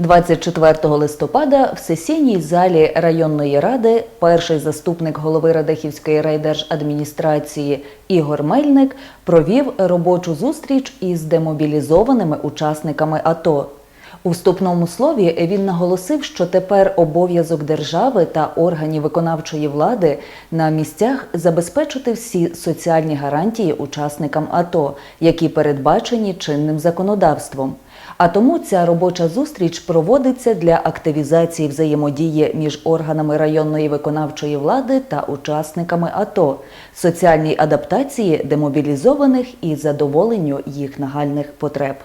24 листопада в сесійній залі районної ради перший заступник голови Радехівської райдержадміністрації Ігор Мельник провів робочу зустріч із демобілізованими учасниками АТО. У вступному слові він наголосив, що тепер обов'язок держави та органів виконавчої влади на місцях забезпечити всі соціальні гарантії учасникам АТО, які передбачені чинним законодавством. А тому ця робоча зустріч проводиться для активізації взаємодії між органами районної виконавчої влади та учасниками АТО, соціальній адаптації демобілізованих і задоволенню їх нагальних потреб.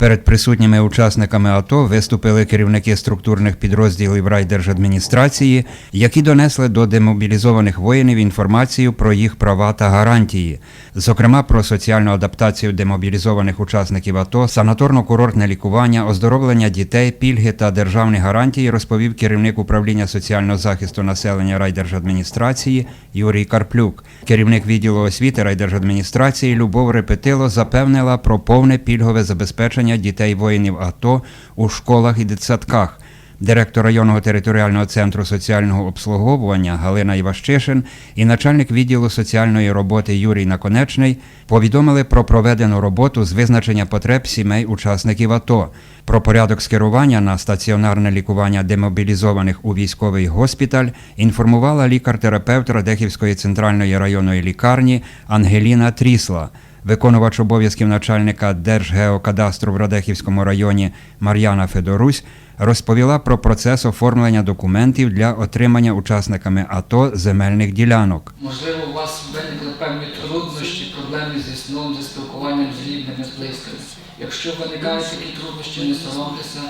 Перед присутніми учасниками АТО виступили керівники структурних підрозділів райдержадміністрації, які донесли до демобілізованих воїнів інформацію про їх права та гарантії, зокрема про соціальну адаптацію демобілізованих учасників АТО, санаторно-курортне лікування, оздоровлення дітей, пільги та державні гарантії, розповів керівник управління соціального захисту населення райдержадміністрації Юрій Карплюк. Керівник відділу освіти райдержадміністрації Любов Репетило запевнила про повне пільгове забезпечення дітей воїнів АТО у школах і дитсадках. Директор районного територіального центру соціального обслуговування Галина Іващишин і начальник відділу соціальної роботи Юрій Наконечний повідомили про проведену роботу з визначення потреб сімей учасників АТО, про порядок скерування на стаціонарне лікування демобілізованих у військовий госпіталь інформувала лікар-терапевт Радехівської центральної районної лікарні Ангеліна Трісла. Виконувач обов'язків начальника Держгеокадастру в Радехівському районі Мар'яна Федорусь розповіла про процес оформлення документів для отримання учасниками АТО земельних ділянок. Можливо, у вас виникли певні труднощі, проблеми зі сном, зі спілкуванням з рідними, з близькими. Якщо виникають такі труднощі, не соромтеся,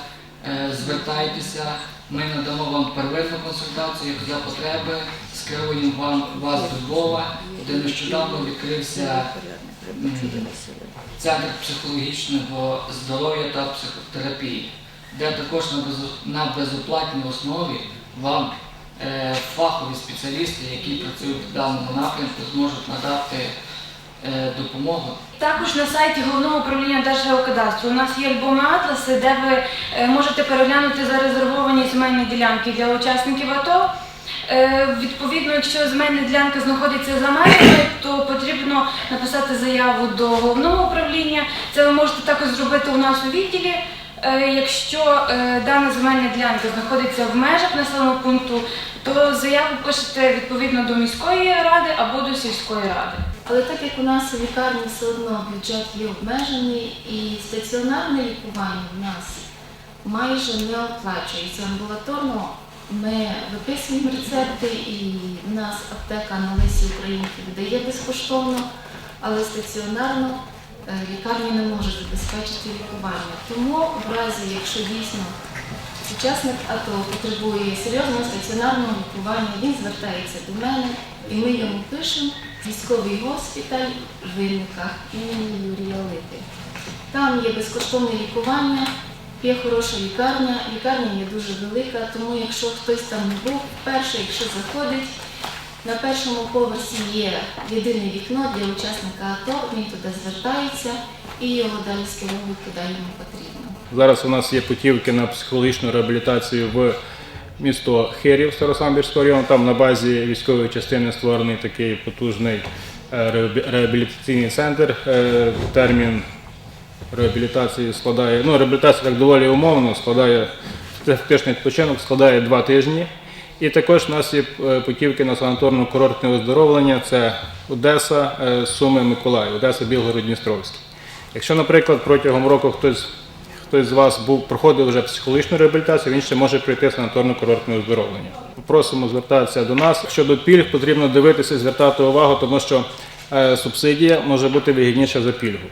е, звертайтеся, ми надамо вам первинну консультацію, за потреби, скеруємо вам вас до Львова, де нещодавно відкрився центр психологічного здоров'я та психотерапії, де також на, безо- на безоплатній основі вам е, фахові спеціалісти, які працюють в даному напрямку, зможуть надати е, допомогу. Також на сайті головного управління Держгеокадастру у нас є альбоми атласи, де ви е, можете переглянути зарезервовані земельні ділянки для учасників АТО. Е, Відповідно, якщо земельна ділянка знаходиться за межами, то потрібно написати заяву до головного управління. Це ви можете також зробити у нас у відділі. Е, Якщо е, дана земельна ділянка знаходиться в межах населеного пункту, то заяву пишете відповідно до міської ради або до сільської ради. Але так як у нас лікарні все одно бюджет є обмежений і стаціонарне лікування в нас майже не оплачується амбулаторно. Ми виписуємо рецепти і в нас аптека на Лисі Українки видає безкоштовно, але стаціонарно е, лікарні не можуть забезпечити лікування. Тому в разі, якщо дійсно учасник АТО потребує серйозного стаціонарного лікування, він звертається до мене і ми йому пишемо військовий госпіталь в Винниках імені Юрія Липи. Там є безкоштовне лікування, є хороша лікарня, лікарня є дуже велика, тому якщо хтось там не був, перше, якщо заходить, на першому поверсі є єдине вікно для учасника АТО, він туди звертається і його далі скеровують, куди йому потрібно. Зараз у нас є путівки на психологічну реабілітацію в місто Херів Старосамбірського району. Там на базі військової частини створений такий потужний е, реабілітаційний центр. Е, Термін реабілітації складає, ну реабілітація так доволі умовно, складає це фактичний відпочинок, складає два тижні. І також у нас є е, путівки на санаторно-курортне оздоровлення. Це Одеса, е, Суми, Миколаїв, Одеса, Білгород, Дністровський. Якщо, наприклад, протягом року хтось, хтось з вас був проходив вже психологічну реабілітацію, він ще може пройти санаторно-курортне оздоровлення. Просимо звертатися до нас. Щодо пільг, потрібно дивитися, і звертати увагу, тому що е, субсидія може бути вигідніша за пільгу.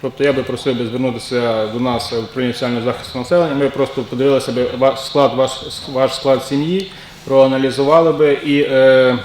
Тобто я би просив би звернутися до нас в управління захисту населення. Ми просто подивилися би ваш склад, ваш, ваш склад сім'ї, проаналізували би і е,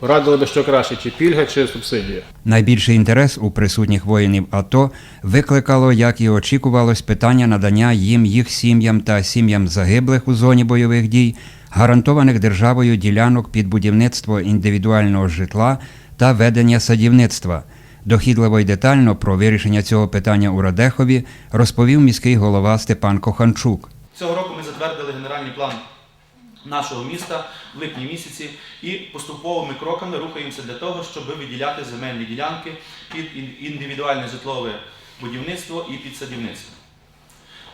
порадили би, що краще, чи пільга, чи субсидія. Найбільший інтерес у присутніх воїнів АТО викликало, як і очікувалось, питання надання їм, їх сім'ям та сім'ям загиблих у зоні бойових дій, гарантованих державою ділянок під будівництво індивідуального житла та ведення садівництва. Дохідливо й детально про вирішення цього питання у Радехові розповів міський голова Степан Коханчук. Цього року ми затвердили генеральний план нашого міста в липні місяці і поступовими кроками рухаємося для того, щоб виділяти земельні ділянки під індивідуальне житлове будівництво і під садівництво.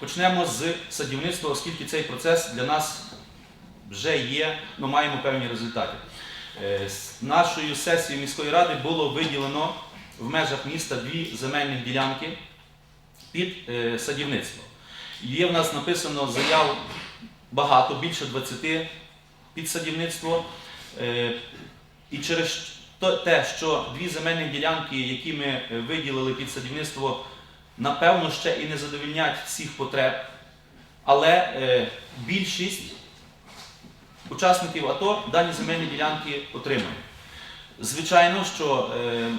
Почнемо з садівництва, оскільки цей процес для нас вже є, ну маємо певні результати. Е, з Нашою сесією міської ради було виділено в межах міста дві земельні ділянки під е, садівництво. Є в нас написано заяв багато, більше 20 під садівництво. Е, І через те, що дві земельні ділянки, які ми е, виділили під садівництво, напевно, ще і не задовільнять всіх потреб, але більшість учасників АТО дані земельні ділянки отримують. Звичайно, що е,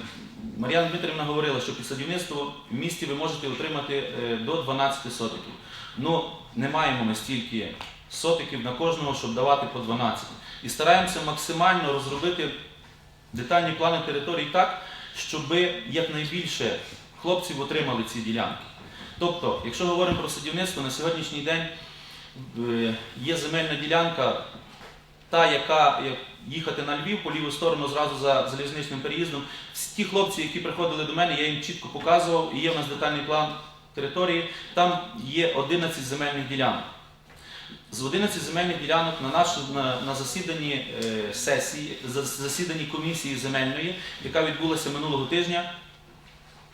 Мар'яна Дмитрівна говорила, що під садівництво в місті ви можете отримати е, до 12 сотиків. Ну, не маємо ми стільки сотиків на кожного, щоб давати по 12. І стараємося максимально розробити детальні плани територій так, щоб якнайбільше хлопців отримали ці ділянки. Тобто, якщо говоримо про садівництво, на сьогоднішній день е, є земельна ділянка та, яка як їхати на Львів по ліву сторону зразу за залізничним переїздом. Ті хлопці, які приходили до мене, я їм чітко показував, і є в нас детальний план території. Там є 11 земельних ділянок. З 11 земельних ділянок на, наш, на, на засіданні е, сесії, засіданні комісії земельної, яка відбулася минулого тижня,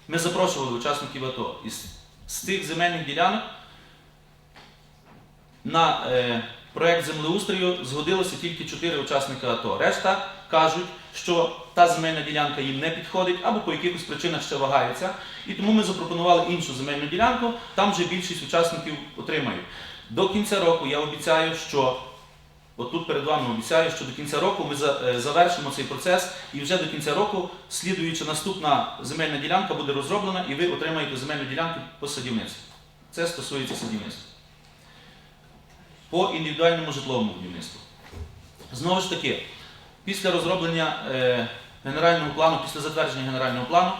ми запрошували учасників АТО. І з, цих земельних ділянок на е, проект землеустрою згодилося тільки 4 учасника АТО. Решта кажуть, що та земельна ділянка їм не підходить або по якихось причинах ще вагаються. І тому ми запропонували іншу земельну ділянку, там вже більшість учасників отримають. До кінця року я обіцяю, що отут перед вами обіцяю, що до кінця року ми е, завершимо цей процес, і вже до кінця року, слідуючи наступна земельна ділянка, буде розроблена, і ви отримаєте земельну ділянку по садівництву. Це стосується садівництва по індивідуальному житловому будівництву. Знову ж таки, після розроблення е, генерального плану, після затвердження генерального плану,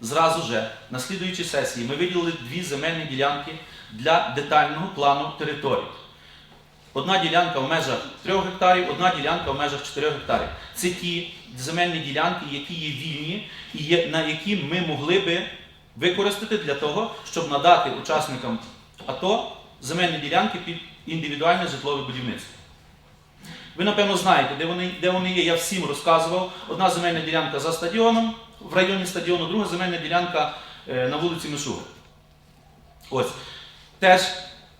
зразу же на слідуючій сесії ми виділили дві земельні ділянки для детального плану територій. Одна ділянка в межах 3 гектарів, одна ділянка в межах 4 гектарів. Це ті земельні ділянки, які є вільні і є, на які ми могли би використати для того, щоб надати учасникам АТО земельні ділянки під індивідуальне житлове будівництво. Ви, напевно, знаєте, де вони, де вони є, я всім розказував. Одна земельна ділянка за стадіоном, в районі стадіону, друга земельна ділянка е, на вулиці Мишури. Ось. Теж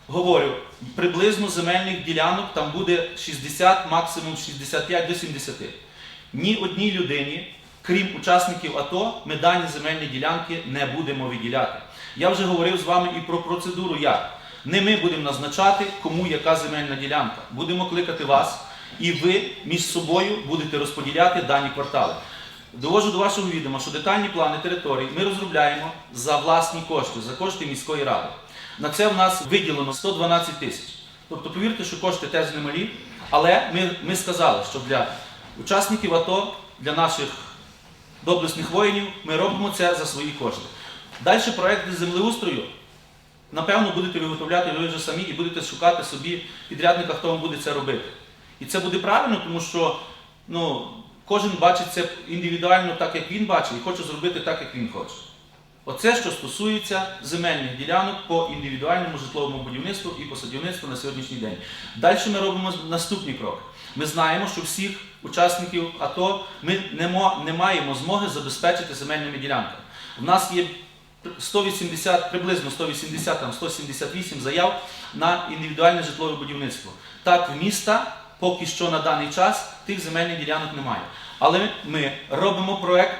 говорю, приблизно земельних ділянок там буде 60, максимум 65 до 70. Ні одній людині, крім учасників АТО, ми дані земельні ділянки не будемо виділяти. Я вже говорив з вами і про процедуру як. Не ми будемо назначати, кому яка земельна ділянка. Будемо кликати вас, і ви між собою будете розподіляти дані квартали. Довожу до вашого відома, що детальні плани територій ми розробляємо за власні кошти, за кошти міської ради. На це в нас виділено 112 тисяч. Тобто, повірте, що кошти теж немалі, але ми, ми сказали, що для учасників АТО, для наших доблесних воїнів, ми робимо це за свої кошти. Далі проекти землеустрою, напевно, будете виготовляти ви вже самі і будете шукати собі підрядника, хто вам буде це робити. І це буде правильно, тому що ну, кожен бачить це індивідуально так, як він бачить, і хоче зробити так, як він хоче. Оце, що стосується земельних ділянок по індивідуальному житловому будівництву і по садівництву на сьогоднішній день. Далі ми робимо наступні кроки. Ми знаємо, що всіх учасників АТО ми не, маємо змоги забезпечити земельними ділянками. У нас є 180, приблизно 180, там 178 заяв на індивідуальне житлове будівництво. Так, в міста поки що на даний час тих земельних ділянок немає. Але ми робимо проект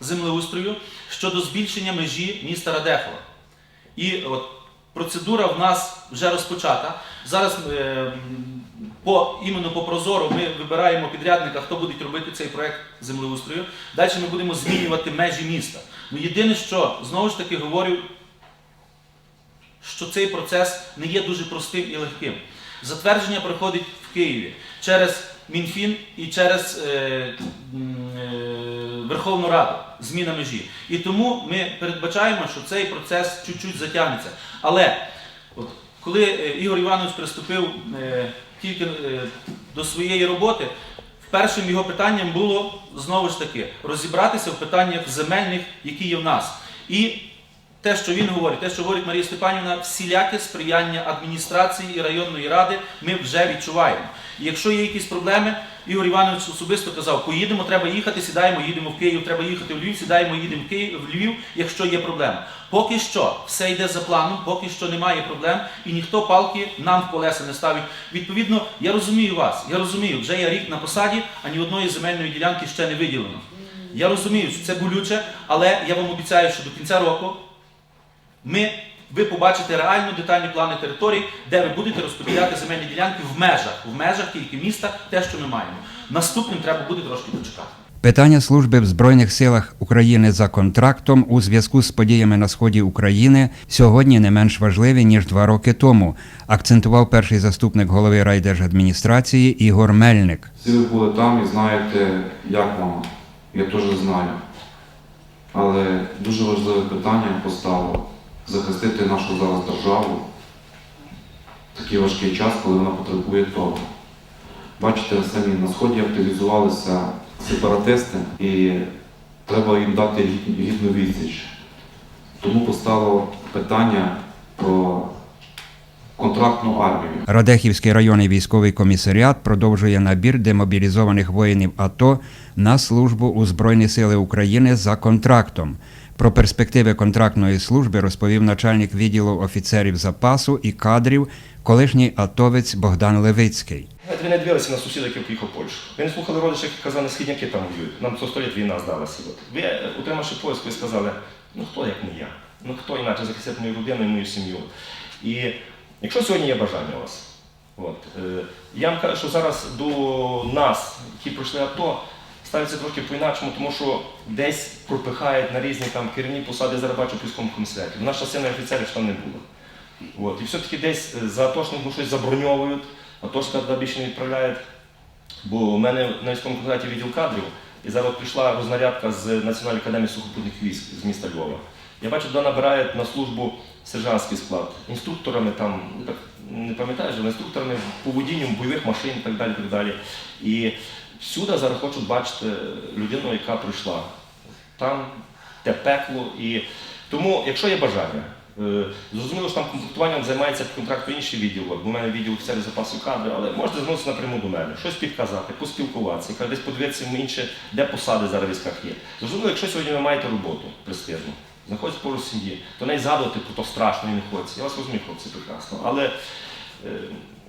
землеустрою щодо збільшення межі міста Радехова. І от процедура в нас вже розпочата. Зараз е, по, іменно по Прозору ми вибираємо підрядника, хто буде робити цей проект землеустрою. Далі ми будемо змінювати межі міста. Ну, єдине, що знову ж таки говорю, що цей процес не є дуже простим і легким. Затвердження проходить в Києві через Мінфін і через е, е, Верховну Раду, зміна межі. І тому ми передбачаємо, що цей процес чуть-чуть затягнеться. Але от, коли е, Ігор Іванович приступив е, тільки е, до своєї роботи, першим його питанням було знову ж таки розібратися в питаннях земельних, які є в нас. І те, що він говорить, те, що говорить Марія Степанівна, всіляке сприяння адміністрації і районної ради ми вже відчуваємо. І якщо є якісь проблеми, Ігор Іванович особисто казав, поїдемо, треба їхати, сідаємо, їдемо в Київ, треба їхати в Львів, сідаємо, їдемо в Київ, в Львів, якщо є проблема. Поки що все йде за планом, поки що немає проблем, і ніхто палки нам в колеса не ставить. Відповідно, я розумію вас, я розумію, вже я рік на посаді, а ні одної земельної ділянки ще не виділено. Я розумію, що це болюче, але я вам обіцяю, що до кінця року ми, ви побачите реально детальні плани територій, де ви будете розподіляти земельні ділянки в межах, в межах тільки міста, те, що ми маємо. Наступним треба буде трошки почекати. Питання служби в Збройних силах України за контрактом у зв'язку з подіями на сході України сьогодні не менш важливі ніж два роки тому, акцентував перший заступник голови райдержадміністрації Ігор Мельник. Всі ви були там і знаєте, як вам. Я теж знаю. Але дуже важливе питання поставив захистити нашу зараз державу в такий важкий час, коли вона потребує того. Бачите, самі на сході активізувалися сепаратисти і треба їм дати гідну відсіч. Тому поставило питання про контрактну армію. Радехівський районний військовий комісаріат продовжує набір демобілізованих воїнів АТО на службу у Збройні Сили України за контрактом. Про перспективи контрактної служби розповів начальник відділу офіцерів запасу і кадрів, колишній атовець Богдан Левицький. Ви не дивилися на сусіда, який поїхав в Польщу. Ви не слухали родичів, які казали, східняки там воюють. Нам 100 століть війна здалася. Ви, утримавши поїзд, ви сказали, ну хто як не я? Ну хто інакше захистить мою родину і мою сім'ю. І якщо сьогодні є бажання у вас, от, е, я вам кажу, що зараз до нас, які пройшли АТО, ставиться трохи по-інакшому, тому що десь пропихають на різні там керівні посади, зараз бачу в військовому комісаріаті. В нас частина офіцерів там не було. От. І все-таки десь е, за атошником щось заброньовують, атошка туди більше не відправляють. Бо у мене на військовому комітеті відділ кадрів, і зараз прийшла рознарядка з Національної академії сухопутних військ з міста Львова. Я бачу, туди набирають на службу сержантський склад, інструкторами там, так не пам'ятаєш, але інструкторами по водінню бойових машин і так далі. так далі. І всюди зараз хочуть бачити людину, яка прийшла. Там те пекло. І тому, якщо є бажання, е, зрозуміло, що там комплектуванням займається по контракту інший відділ, бо в мене відділ офіцерів запасу кадрів, але можете звернутися напряму до мене, щось підказати, поспілкуватися, яка десь подивитися інше, де посади зараз в військах є. Зрозуміло, якщо сьогодні ви маєте роботу престижну, знаходитесь поруч сім'ї, то не згадувати то страшно і не хочеться. Я вас розумію, хлопці, прекрасно. Але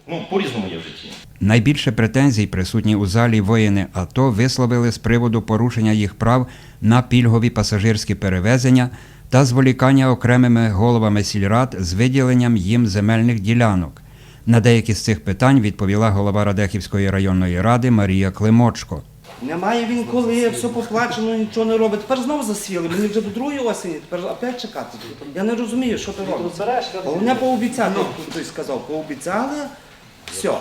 ну, по-різному є в житті. Найбільше претензій присутні у залі воїни АТО висловили з приводу порушення їх прав на пільгові пасажирські перевезення та зволікання окремими головами сільрад з виділенням їм земельних ділянок. На деякі з цих питань відповіла голова Радехівської районної ради Марія Климочко. Немає він коли, все поплачено, нічого не робить. Тепер знову засіли. Мені вже до другої осені, тепер опять чекати. Я не розумію, що ти робиш. Головне пообіцяли, хтось сказав, пообіцяли, все.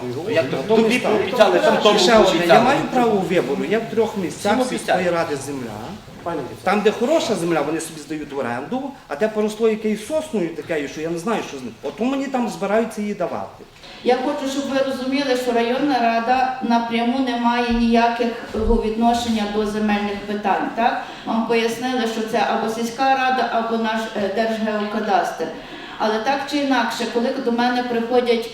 Тобі пообіцяли, там тому Ще одне, я маю право вибору. Я в трьох місцях Всім сільської ради земля. Там, де хороша земля, вони собі здають в оренду, а де поросло якоюсь сосною такою, що я не знаю, що з ним. Ото мені там збираються її давати. Я хочу, щоб ви розуміли, що районна рада напряму не має ніякого відношення до земельних питань. Так? Вам пояснили, що це або сільська рада, або наш е, Держгеокадастр. Але так чи інакше, коли до мене приходять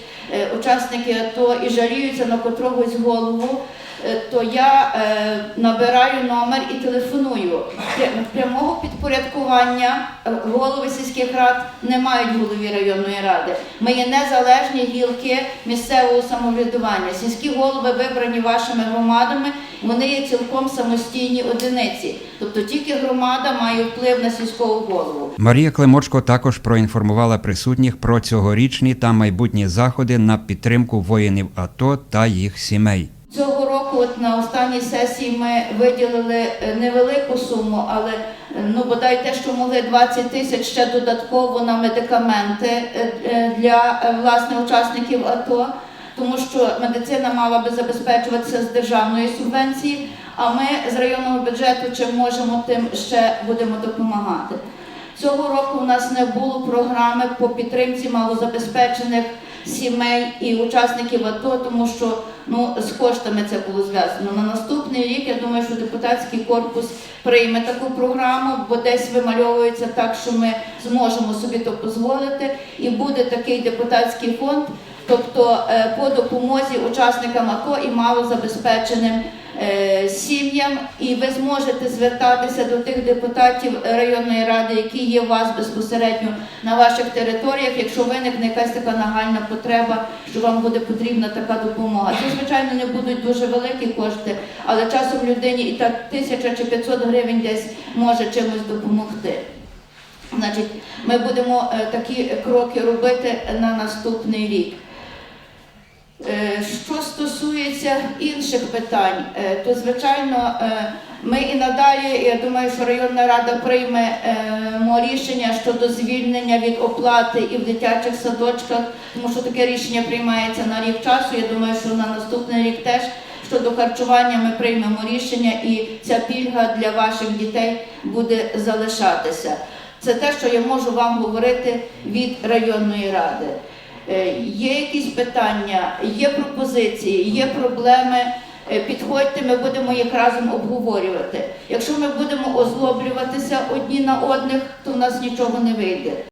учасники АТО і жаліються на котрогось голову, е, то я е, набираю номер і телефоную. Прямого підпорядкування е, голови сільських рад не мають голові районної ради. Ми є незалежні гілки місцевого самоврядування. Сільські голови вибрані вашими громадами, вони є цілком самостійні одиниці. Тобто тільки громада має вплив на сільського голову. Марія Климочко також проінформувала присутніх про цьогорічні та майбутні заходи на підтримку воїнів АТО та їх сімей. Цього року, от на останній сесії, ми виділили е, невелику суму, але е, ну бодай те, що могли 20 тисяч ще додатково на медикаменти е, для власне учасників АТО, тому що медицина мала би забезпечуватися з державної субвенції. А ми з районного бюджету чим можемо, тим ще будемо допомагати. Цього року у нас не було програми по підтримці малозабезпечених сімей і учасників АТО, тому що ну, з коштами це було зв'язано. На наступний рік я думаю, що депутатський корпус прийме таку програму, бо десь вимальовується так, що ми зможемо собі то дозволити, і буде такий депутатський фонд, тобто е, по допомозі учасникам АТО і малозабезпеченим сім'ям, і ви зможете звертатися до тих депутатів районної ради, які є у вас безпосередньо на ваших територіях, якщо виникне якась така нагальна потреба, що вам буде потрібна така допомога. Це, звичайно, не будуть дуже великі кошти, але часом людині і так тисяча чи 500 гривень десь може чимось допомогти. Значить, ми будемо е, такі кроки робити на наступний рік. Е, Що стосується інших питань, е, то звичайно е, ми і надалі, я думаю, що районна рада прийме рішення щодо звільнення від оплати і в дитячих садочках, тому що таке рішення приймається на рік часу. Я думаю, що на наступний рік теж щодо харчування ми приймемо рішення, і ця пільга для ваших дітей буде залишатися. Це те, що я можу вам говорити від районної ради. Е, Є якісь питання, є пропозиції, є проблеми. е, Підходьте, ми будемо їх разом обговорювати. Якщо ми будемо озлоблюватися одні на одних, то в нас нічого не вийде.